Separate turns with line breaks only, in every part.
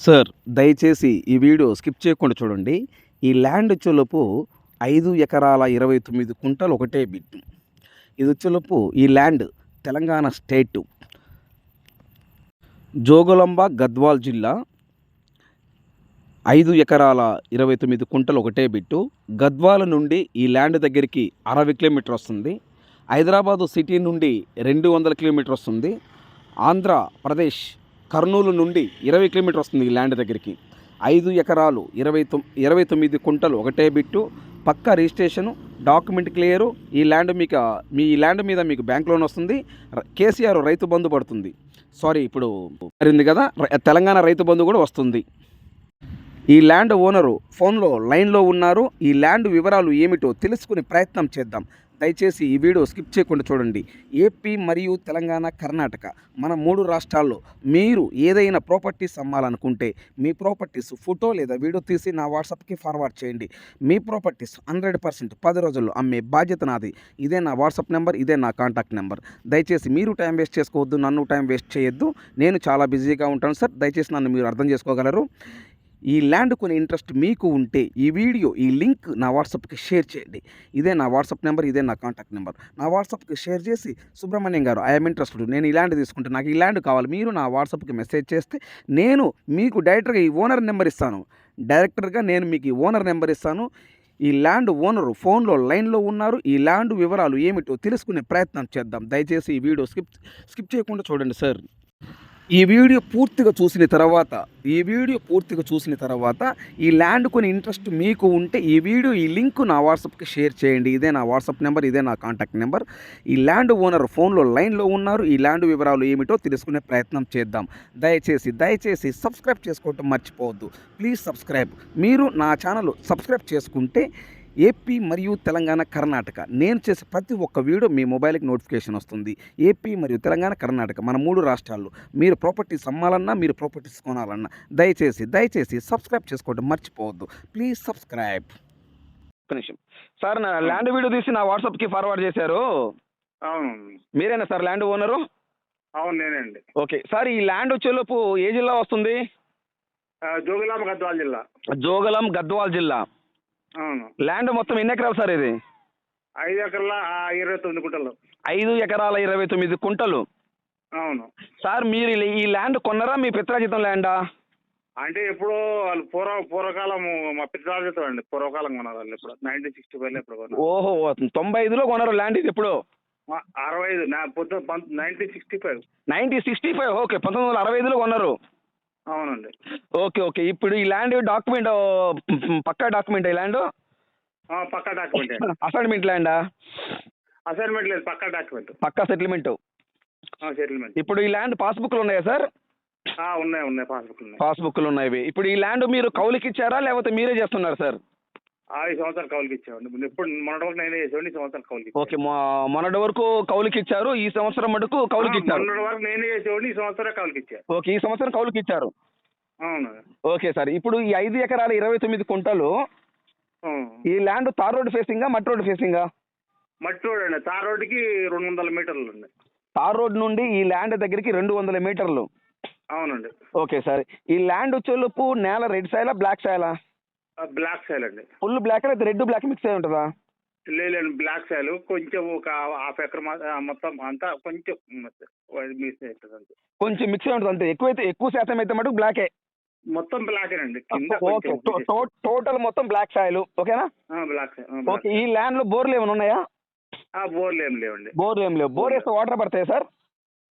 Sir దయచేసి ఈ video skip చేయకుండా చూడండి. ఈ ల్యాండ్ వచ్చేలోపు ఐదు ఎకరాల ఇరవై తొమ్మిది కుంటలు ఒకటే బిట్ ఇది వచ్చేలోపు ఈ ల్యాండ్ తెలంగాణ స్టేట్. జోగులంబ గద్వాల్ జిల్లా ఐదు ఎకరాల ఇరవై తొమ్మిది కుంటలు ఒకటే బిట్టు గద్వాల నుండి ఈ ల్యాండ్ దగ్గరికి అరవై కిలోమీటర్ వస్తుంది. హైదరాబాదు సిటీ నుండి రెండు వందల కిలోమీటర్ వస్తుంది. ఆంధ్రప్రదేశ్ కర్నూలు నుండి ఇరవై కిలోమీటర్ వస్తుంది ఈ ల్యాండ్ దగ్గరికి. ఐదు ఎకరాలు ఇరవై తొమ్ ఇరవై తొమ్మిది కుంటలు ఒకటే బిట్టు. పక్క రిజిస్ట్రేషను డాక్యుమెంట్ క్లియరు. ఈ ల్యాండ్ మీకు మీ ఈ ల్యాండ్ మీద మీకు బ్యాంక్ లోన్ వస్తుంది. కేసీఆర్ రైతు బంధు పడుతుంది. సారీ ఇప్పుడు మారింది కదా. తెలంగాణ రైతు బంధు కూడా వస్తుంది. ఈ ల్యాండ్ ఓనరు ఫోన్లో లైన్లో ఉన్నారు. ఈ ల్యాండ్ వివరాలు ఏమిటో తెలుసుకునే ప్రయత్నం చేద్దాం. దయచేసి ఈ వీడియో స్కిప్ చేయకుండా చూడండి. ఏపీ మరియు తెలంగాణ కర్ణాటక మన మూడు రాష్ట్రాల్లో మీరు ఏదైనా ప్రాపర్టీస్ అమ్మాలనుకుంటే మీ ప్రాపర్టీస్ ఫోటో లేదా వీడియో తీసి నా వాట్సాప్కి ఫార్వర్డ్ చేయండి. మీ ప్రాపర్టీస్ హండ్రెడ్ పర్సెంట్ పది రోజుల్లో అమ్మే బాధ్యత నాది. ఇదే నా వాట్సాప్ నెంబర్ ఇదే నా కాంటాక్ట్ నెంబర్. దయచేసి మీరు టైం వేస్ట్ చేసుకోవద్దు నన్ను టైం వేస్ట్ చేయొద్దు. నేను చాలా బిజీగా ఉంటాను సార్. దయచేసి నన్ను మీరు అర్థం చేసుకోగలరు. ఈ ల్యాండ్ కొనే ఇంట్రెస్ట్ మీకు ఉంటే ఈ వీడియో ఈ లింక్ నా వాట్సాప్కి షేర్ చేయండి. ఇదే నా వాట్సాప్ నెంబర్ ఇదే నా కాంటాక్ట్ నెంబర్. నా వాట్సాప్కి షేర్ చేసి సుబ్రహ్మణ్యం గారు ఐఎమ్ ఇంట్రెస్టెడ్ నేను ఈ ల్యాండ్ తీసుకుంటే నాకు ఈ ల్యాండ్ కావాలి మీరు నా వాట్సాప్కి మెసేజ్ చేస్తే నేను మీకు డైరెక్ట్గా ఈ ఓనర్ నెంబర్ ఇస్తాను. డైరెక్టర్గా నేను మీకు ఈ ఓనర్ నెంబర్ ఇస్తాను. ఈ ల్యాండ్ ఓనరు ఫోన్లో లైన్లో ఉన్నారు. ఈ ల్యాండ్ వివరాలు ఏమిటో తెలుసుకునే ప్రయత్నం చేద్దాం. దయచేసి ఈ వీడియో స్కిప్ స్కిప్ చేయకుండా చూడండి సార్. ఈ వీడియో పూర్తిగా చూసిన తర్వాత ఈ వీడియో పూర్తిగా చూసిన తర్వాత ఈ ల్యాండ్ కొని ఇంట్రెస్ట్ మీకు ఉంటే ఈ వీడియో ఈ లింక్ నా వాట్సాప్కి షేర్ చేయండి. ఇదే నా వాట్సాప్ నెంబర్ ఇదే నా కాంటాక్ట్ నెంబర్ ఈ ల్యాండ్ ఓనర్ ఫోన్లో లైన్లో ఉన్నారు. ఈ ల్యాండ్ వివరాలు ఏమిటో తెలుసుకునే ప్రయత్నం చేద్దాం. దయచేసి దయచేసి సబ్స్క్రైబ్ చేసుకోవటం మర్చిపోవద్దు. ప్లీజ్ సబ్స్క్రైబ్ మీరు నా ఛానల్ సబ్స్క్రైబ్ చేసుకుంటే ఏపీ మరియు తెలంగాణ కర్ణాటక. నేను చేసే ప్రతి ఒక్క వీడియో మీ మొబైల్కి నోటిఫికేషన్ వస్తుంది. ఏపీ మరియు తెలంగాణ కర్ణాటక మన మూడు రాష్ట్రాల్లో. మీరు ప్రాపర్టీస్ అమ్మాలన్నా మీరు ప్రాపర్టీస్ కొనాలన్నా దయచేసి దయచేసి సబ్స్క్రైబ్ చేసుకోవడం మర్చిపోవద్దు. Please subscribe. నిమిషం. సార్ నా ల్యాండ్ వీడియో తీసి నా వాట్సాప్కి ఫార్వర్డ్ చేశారు.
అవును.
మీరేనా సార్ ల్యాండ్ ఓనరు?
అవును నేనండి.
ఓకే. సార్ ఈ ల్యాండ్ వచ్చేలోపు ఏ జిల్లా వస్తుంది?
ఆ, జోగులాంబ గద్వాల జిల్లా.
జోగలం గద్వాల్ జిల్లా.
అవును.
ల్యాండ్ మొత్తం ఎన్ని ఎకరాలు సార్ ఇది?
ఐదు ఎకర్ల ఇరవై తొమ్మిది గుంటలు
ఐదు ఎకరాల ఇరవై తొమ్మిది కుంటలు.
అవును.
సార్ మీరు ఈ- ల్యాండ్ కొన్నారా? మీ పిత్రాజితం ల్యాండా?
అంటే ఎప్పుడో వాళ్ళు పూర్వ పూర్వకాలం మా పితాజితం అండి. పూర్వకాలం కొన్నారు వాళ్ళు ఇప్పుడు నైన్టీన్ సిక్స్టీ ఫైవ్లో ఇప్పుడు కొన్నారు.
ఓహో తొంభై ఐదులో కొన్నారు ల్యాండ్ ఇది ఎప్పుడు?
అరవై ఐదు నా పొద్దు nineteen sixty five.
Nineteen sixty five okay పంతొమ్మిది వందల అరవై ఐదులో కొన్నారు.
అవునండి.
Okay okay. ఇప్పుడు ఈ ల్యాండ్ డాక్యుమెంట్ పక్కా డాక్యుమెంట్ ఈ ల్యాండ్?
పక్కా డాక్యుమెంట్.
అసైన్మెంట్ ల్యాండా?
అసైన్మెంట్ లేదు pucca document.
Pucca settlement
settlement
ఇప్పుడు ఈ ల్యాండ్ పాస్బుక్లు ఉన్నాయా సార్?
ఉన్నాయి ఉన్నాయి పాస్బుక్ ఉన్నాయి.
పాస్బుక్లు ఉన్నాయి. ఇప్పుడు ఈ ల్యాండ్ మీరు కౌలుకి ఇచ్చారా లేకపోతే మీరే చేస్తున్నారు సార్?
ఐదు సంవత్సరాలు కౌలుకి ఇచ్చామండి ముందు ఎప్పుడు మొన్నటి వరకు నేనే చేసేవాడిని ఈ సంవత్సరాలు కౌలుకి ఇచ్చాను.
ఓకే మొ- మొన్నటి వరకు కౌలుకి ఇచ్చారు ఈ సంవత్సరం మటుకు కౌలుకి ఇచ్చారు.
మొన్నటి వరకు నేనే చేసేవాడిని ఈ సంవత్సరం కౌలుకి ఇచ్చాను
ఓకే ఈ సంవత్సరం కౌలుకి ఇచ్చారు.
అవును.
ఓకే సార్ ఇప్పుడు ఈ ఐదు ఎకరాల ఇరవై తొమ్మిది కుంటలు
అవును.
ఈ ల్యాండ్ తార్ రోడ్ ఫేసింగా మట్టి రోడ్ ఫేసింగా?
మట్టి రోడ్ అండి తార్ రోడ్డుకి రెండు వందల మీటర్లు ఉంది
తార్ రోడ్ నుండి ఈ ల్యాండ్ దగ్గరికి రెండు వందల మీటర్లు.
అవునండి.
ఓకే సార్ ఈ ల్యాండ్ వచ్చేలోపు నేల రెడ్ సాయిలా బ్లాక్ సాయిలా?
బ్లాక్ సైల్ అండి.
ఫుల్ బ్లాక్ అయితే రెడ్ బ్లాక్ మిక్స్ అయి ఉంటుందా?
లేదు బ్లాక్ సైల్ కొంచెం ఒక హాఫ్ ఎకర్ మొత్తం అంతా కొంచెం మిస్ అవుతుంది అంతే.
కొంచెం మిక్స్ అయి ఉంటుంది అంతే. ఎక్కువైతే ఎక్కువ శాతం అయితే మటుకు బ్లాకే
మొత్తం బ్లాక్ అండి.
టోటల్ మొత్తం బ్లాక్ సాయిల్ ఓకేనా?
బ్లాక్
ఓకే ఈ ల్యాండ్లో బోర్లు ఏమైనా ఉన్నాయా?
బోర్లు ఏం లేవండి.
బోర్లు ఏం లేవు. బోర్ వేస్తే వాటర్ పడతాయి సార్?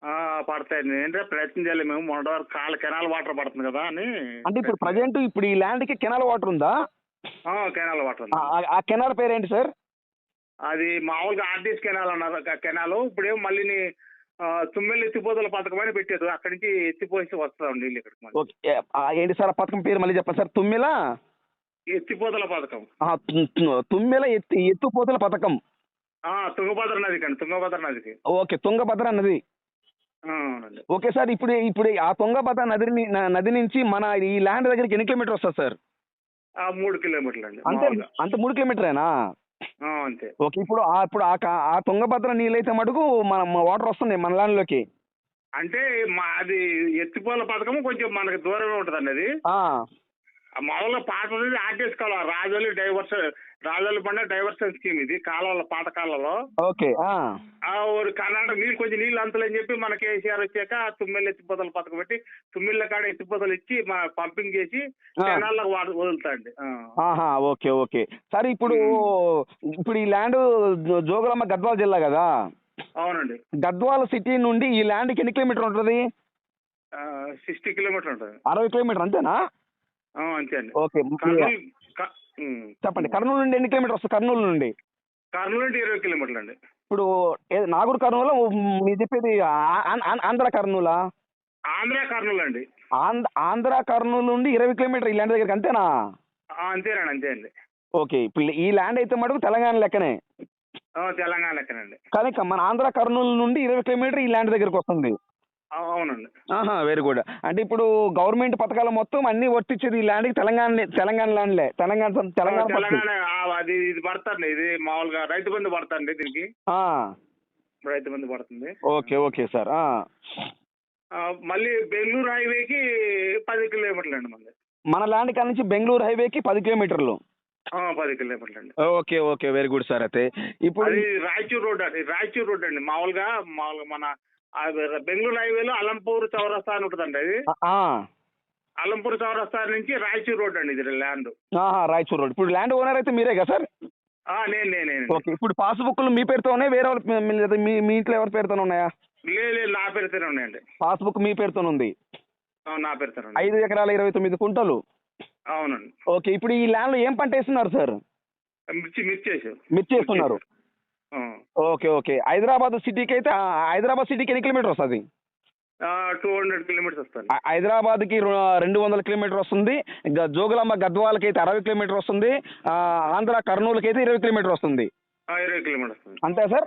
ఆ, పడతాయండి ఏంటంటే ప్రయత్నం చేయాలి మేము. మొన్నటి వరకు కాళ్ళ కెనాల్ వాటర్ పడుతుంది కదా అని.
అంటే ఇప్పుడు ప్రజెంట్ ఇప్పుడు ఈ ల్యాండ్కి కెనాల్ వాటర్ ఉందా?
ఆ, కెనాల్ వాటర్ ఉంది.
ఆ- ఆ కెనాల్ పేరు ఏంటి సార్?
అది మామూలుగా ఆర్టీస్ కెనాల్ అన్నారు. ఆ కెనాల్. ఇప్పుడేమో మళ్ళీ తుమ్మెలు ఎత్తిపోతల పథకం అని పెట్టారు. అక్కడి నుంచి ఎత్తిపోసి వస్తాం నీళ్ళు ఇక్కడికి మళ్ళీ.
ఓకే. ఆ, ఏంటి సార్ ఆ పథకం పేరు మళ్ళీ చెప్పండి సార్. తుమ్మిల?
ఎత్తిపోతల పథకం.
ఆ, తు- తు- తుమ్మిల ఎత్తి ఎత్తుపోతల పథకం.
ఆ, తుంగభద్ర నదికి అండి. తుంగభద్ర నదికి.
ఓకే తుంగభద్ర నది. ఓకే సార్ ఇప్పుడు ఇప్పుడు ఆ తుంగభద్ర నదిని న- నది నుంచి మన ఈ ల్యాండ్ దగ్గరికి ఎన్ని కిలోమీటర్ వస్తుంది సార్?
ఆ మూడు కిలోమీటర్లు అండి
అంతే. అంత మూడు కిలోమీటరేనా?
అంతే.
ఓకే ఇప్పుడు ఆ ఇప్పుడు ఆ తుంగభద్ర నీళ్ళైతే మటుకు మన వాటర్ వస్తుంది మన ల్యాండ్లోకి.
అంటే మా అది ఎత్తిపోల పథకం కొంచెం మనకి దూరమే అది
ఆ,
ఆ మామూలుగా పాత ఆర్టీఎస్ కాలువ రాజోలి డైవర్స్ రాజోలి పండ డైవర్షన్ స్కీమ్ ఇది కాలువల పాత కాలంలో
ఓకే
కర్ణాటక నీళ్ళు కొంచెం నీళ్ళు అంతలని చెప్పి మన కేసీఆర్ వచ్చాక తుమ్మెల ఎత్తిపోతల పథకం పెట్టి తుమ్మిళ్ళ కాడ ఎత్తిపోతలు ఇచ్చి మా పంపింగ్ చేసి. కెనాల్లో వదులుతాండి.
Okay okay. సరే ఇప్పుడు ఇప్పుడు ఈ ల్యాండ్ జో- జోగులాంబ గద్వాల జిల్లా కదా?
అవునండి.
గద్వాల సిటీ నుండి ఈ ల్యాండ్కి ఎన్ని కిలోమీటర్ ఉంటుంది?
సిక్స్టీ కిలోమీటర్ ఉంటుంది.
అరవై కిలోమీటర్ అంతేనా?
అంతే అండి.
ఓకే. చెప్పండి కర్నూలు నుండి ఎన్ని కిలోమీటర్ వస్తుంది కర్నూలు నుండి?
కర్నూలు అంటే ఇరవై కిలోమీటర్లు అండి
ఇప్పుడు నాగూర్ కర్నూలు మీరు చెప్పేది ఆంధ్ర కర్నూలా?
ఆంధ్ర కర్నూలు అండి
ఆంధ్ర కర్నూలు నుండి ఇరవై కిలోమీటర్ ఈ ల్యాండ్ దగ్గరికి అంతేనా?
అంతేనండి అంతే అండి
ఓకే ఇప్పుడు ఈ ల్యాండ్ అయితే మటుకు తెలంగాణ లెక్కనే.
తెలంగాణ లెక్కనండి.
కానీ మన ఆంధ్ర కర్నూలు నుండి ఇరవై కిలోమీటర్ ఈ ల్యాండ్ దగ్గరికి వస్తుంది.
అవునండి.
ఆహా వెరీ గుడ్ అంటే ఇప్పుడు గవర్నమెంట్ పథకాలు మొత్తం అన్ని వర్తించేది ఈ ల్యాండ్కి తెలంగాణ తెలంగాణ ల్యాండ్లే తెలంగాణ తెలంగాణ పథకం.
తెలంగాణ ఆ, అది ఇది పడతాండి. ఇది మామూలుగా రైతు బంధు పడతాండి దీనికి.
ఆ,
రైతు బంధు పడుతుంది.
Okay okay sir. ఆ.
ఆ, మళ్ళీ బెంగళూరు హైవేకి పది కిలోమీటర్లు అండి మళ్ళీ.
మన ల్యాండ్ కాడ నుంచి బెంగళూరు హైవేకి పది కిలోమీటర్లు.
ఆ, పది కిలోమీటర్లు అండి
okay okay very good sir అయితే. ఇప్పుడు
అది రాయచూర్ రోడ్ అండి రాయచూర్ రోడ్ అండి. మామూలుగా మామూలుగా మన బెంగళూరు హైవేలో అలంపూర్ చౌరస్తా అని ఉంటుందండి అది.
ఆ,
అలంపూర్ చౌరస్తా నుంచి రాయచూర్ రోడ్ అండి ఇది ల్యాండ్.
రాయచూర్ రోడ్. ఇప్పుడు ల్యాండ్ ఓనర్ అయితే మీరే కదా సార్?
నేను నేను
ఓకే ఇప్పుడు పాస్బుక్లు మీ పేరుతోనే వేరే వాళ్ళ మీ- మీ- ఇంట్లో ఎవరి పేరుతో ఉన్నాయా?
లేదు నా పేరుతోనే ఉన్నాయండి.
పాస్బుక్ మీ పేరుతో ఉంది.
నా పేరుతోనే ఉన్నాయి.
ఐదు ఎకరాల ఇరవై తొమ్మిది కుంటలు.
అవునండి.
ఓకే ఇప్పుడు ఈ ల్యాండ్లో ఏం పంట వేస్తున్నారు సార్?
మిర్చి మిర్చి
మిర్చి వేస్తున్నారు ఓకే ఓకే. హైదరాబాద్ సిటీకి అయితే హైదరాబాద్ సిటీకి ఎన్ని కిలోమీటర్ వస్తుంది?
టూ హండ్రెడ్ కిలోమీటర్స్ వస్తుంది.
హైదరాబాద్కి రెండు వందల కిలోమీటర్ వస్తుంది. జోగులాంబ గద్వాలకి అయితే అరవై కిలోమీటర్ వస్తుంది. ఆంధ్ర కర్నూలుకి అయితే ఇరవై కిలోమీటర్ వస్తుంది.
ఇరవై కిలోమీటర్స్ వస్తుంది.
అంతే సార్?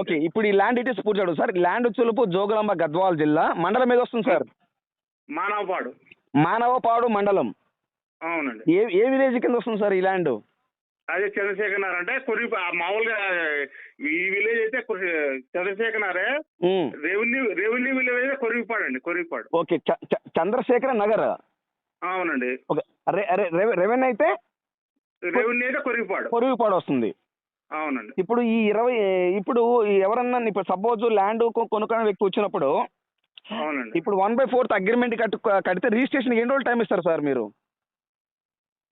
ఓకే ఇప్పుడు ఈ ల్యాండ్ డీటెయిల్స్ పూర్తి సార్. ల్యాండ్ చులుపు జోగులాంబ గద్వాల జిల్లా. మండలం ఏది వస్తుంది సార్?
మానవపాడు.
మానవపాడు మండలం.
అవునండి.
ఏ ఏ విలేజ్ కింద వస్తుంది సార్ ఈ ల్యాండ్?
అదే చంద్రశేఖర్ నగర్ అంటే ఆ మామూలుగా ఈ విలేజ్ అయితే చంద్రశేఖర్ నగరే
ఉమ్.
రెవెన్యూ రెవెన్యూ విలేజ్ అయితే కొరివిపాడు అండి కొరివిపాడు.
ఓకే చంద్రశేఖర నగర్.
అవునండి.
ఓకే రెవెన్యూ అయితే
రెవెన్యూ అయితే కొరివిపాడు.
పొరుగుపాడు వస్తుంది.
అవునండి.
ఇప్పుడు ఈ ఇరవై ఇప్పుడు ఎవరన్నా ఇప్పుడు సపోజ్ ల్యాండ్ కొనుక్కునే వ్యక్తి వచ్చినప్పుడు
అవునండి.
ఇప్పుడు వన్ బై ఫోర్త్ అగ్రిమెంట్ కట్టు కడితే రిజిస్ట్రేషన్ ఎన్ని రోజులు టైం ఇస్తారు సార్ మీరు?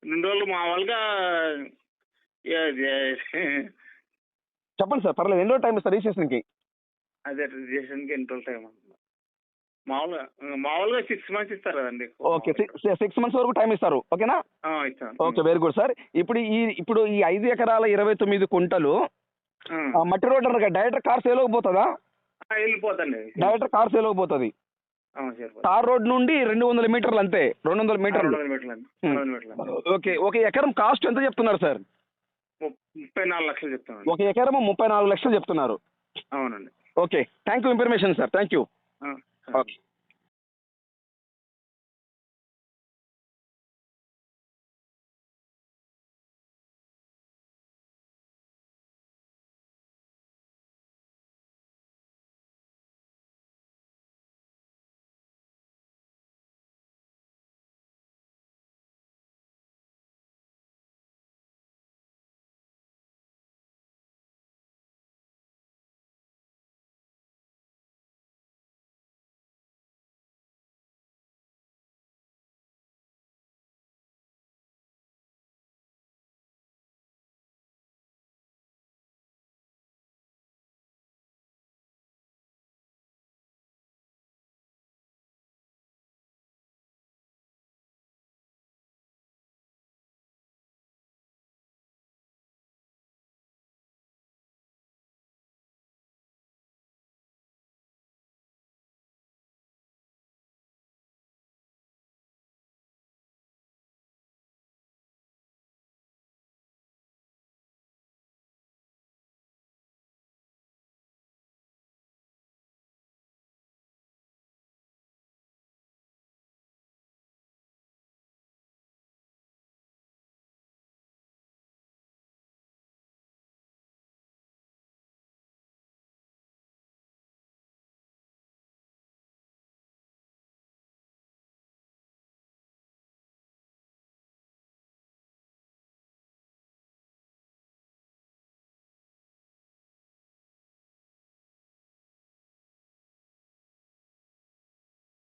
రెండు రోజులు మామూలుగా
చెప్పండి సార్ పర్లేదు. ఎన్ని టైం ఇస్తారు రిజిస్ట్రేషన్కి.
అదే రిజిస్ట్రేషన్కి ఎన్ని టైం మామూలుగా మామూలుగా సిక్స్ మంత్స్ ఇస్తారు కదండి.
ఓకే సిక్స్ మంత్స్ వరకు టైం ఇస్తారు ఓకేనా? Okay very good sir. ఇప్పుడు ఈ ఇప్పుడు ఈ ఐదు ఎకరాల ఇరవై తొమ్మిది కుంటలు మట్టి రోడ్ అన్నారు డైరెక్ట్ కార్ సేలోకి పోతుందా
ఆ, వెళ్ళిపోతండి
డైరెక్ట్ కార్ సేలోకి పోతుంది. తార్ రోడ్ నుండి రెండు వందల మీటర్లు అంతే రెండు వందల మీటర్లు. ఓకే ఒక ఎకరం కాస్ట్ ఎంత చెప్తున్నారు సార్?
ముప్పై నాలుగు లక్షలు చెప్తాను
ఒక ఎకరం ముప్పై నాలుగు లక్షలు చెప్తున్నారు.
అవునండి.
Okay. Thank you information sir. Thank you okay.